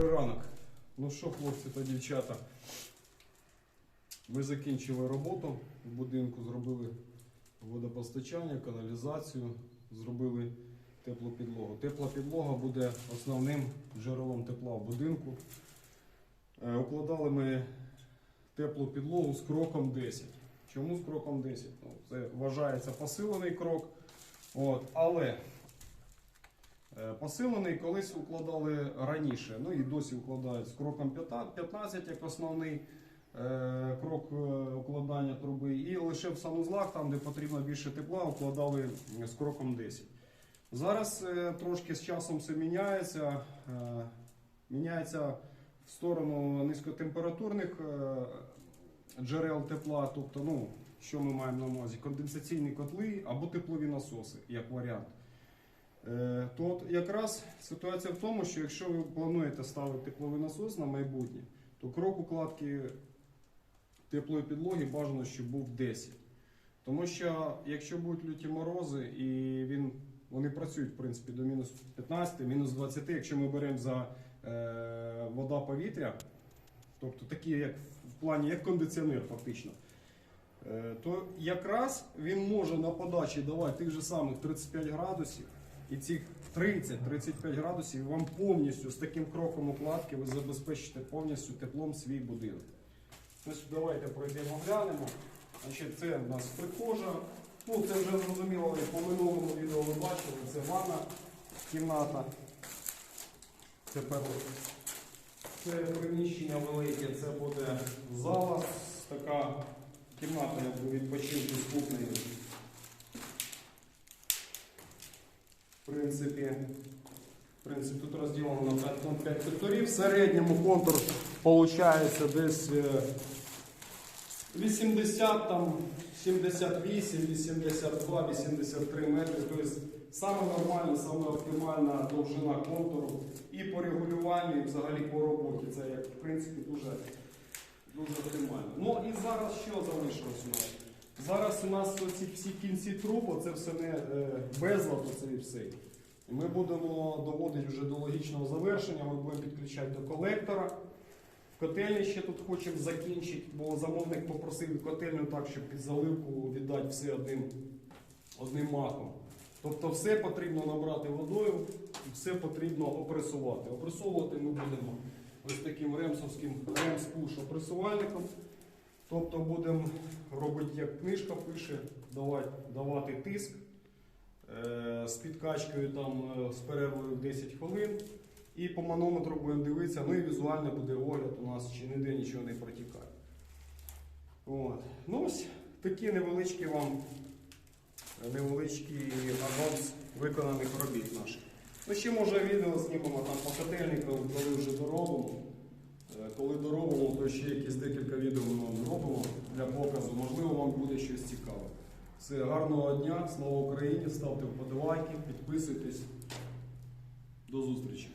Добрий ранок. Ну що, хлопці та дівчата? Ми закінчили роботу в будинку, зробили водопостачання, каналізацію, зробили теплу підлогу. Тепла підлога буде основним джерелом тепла в будинку. Е, Укладали ми теплу підлогу з кроком 10. Чому з кроком 10? Ну, це вважається посилений крок. От, але Посилений колись укладали раніше, ну і досі укладають з кроком 15 як основний е, крок е, укладання труби. І лише в санузлах, там де потрібно більше тепла, укладали з кроком 10. Зараз е, трошки з часом все міняється. Міняється в сторону низькотемпературних джерел тепла, тобто, ну, що ми маємо на увазі? Конденсаційні котли або теплові насоси, як варіант. Е, То от якраз ситуація в тому, що якщо ви плануєте ставити тепловий насос на майбутнє, то крок укладки теплої підлоги бажано, щоб був 10. Тому що якщо будуть люті морози, і він, вони працюють в принципі до мінус 15, мінус 20, якщо ми беремо за е, вода повітря, тобто такі, як в плані як кондиціонер, фактично. Е, То якраз він може на подачі давати тих же самих 35 градусів, і цих 30-35 градусів вам повністю з таким кроком укладки ви забезпечите повністю теплом свій будинок. Ось давайте пройдемо глянемо. Значить, це в нас прихожа. Ну, це вже зрозуміло, по минулому відео ви бачили, це ванна кімната. Тепер це приміщення велике, це буде зала, така кімната відпочинку з кухнею. В принципі, в тут розділено на 5, на 5 секторів. В середньому контур виходить десь е, 80, там, 78, 82, 83 метри. Тобто саме нормальна, саме оптимальна довжина контуру і по регулюванню, і взагалі по роботі. Це як в принципі дуже, дуже оптимально. Ну і зараз що залишилось у нас? Зараз у нас оці всі кінці труб, це все не е, безлад, оце і все. Ми будемо доводити вже до логічного завершення, ми будемо підключати до колектора. Котельні ще тут хочемо закінчити, бо замовник попросив котельню так, щоб під заливку віддати все одним, одним махом. Тобто все потрібно набрати водою, і все потрібно опресувати. Опресовувати ми будемо ось таким ремсовським ремс-пуш опресувальником. Тобто будемо робити, як книжка пише, давати, тиск е, з підкачкою там, е, з перервою в 10 хвилин. І по манометру будемо дивитися, ну і візуально буде огляд у нас, чи ніде нічого не протікає. От. Ну ось такі невеличкі вам невеличкий анонс виконаних робіт наших. Ну ще може відео знімемо там по котельникам, коли вже доробимо. Е, Коли доробимо, то ще якісь декілька відео ми вам зробимо для показу. Можливо, вам буде щось цікаве. Все, гарного дня, слава Україні, ставте вподобайки, підписуйтесь. До зустрічі!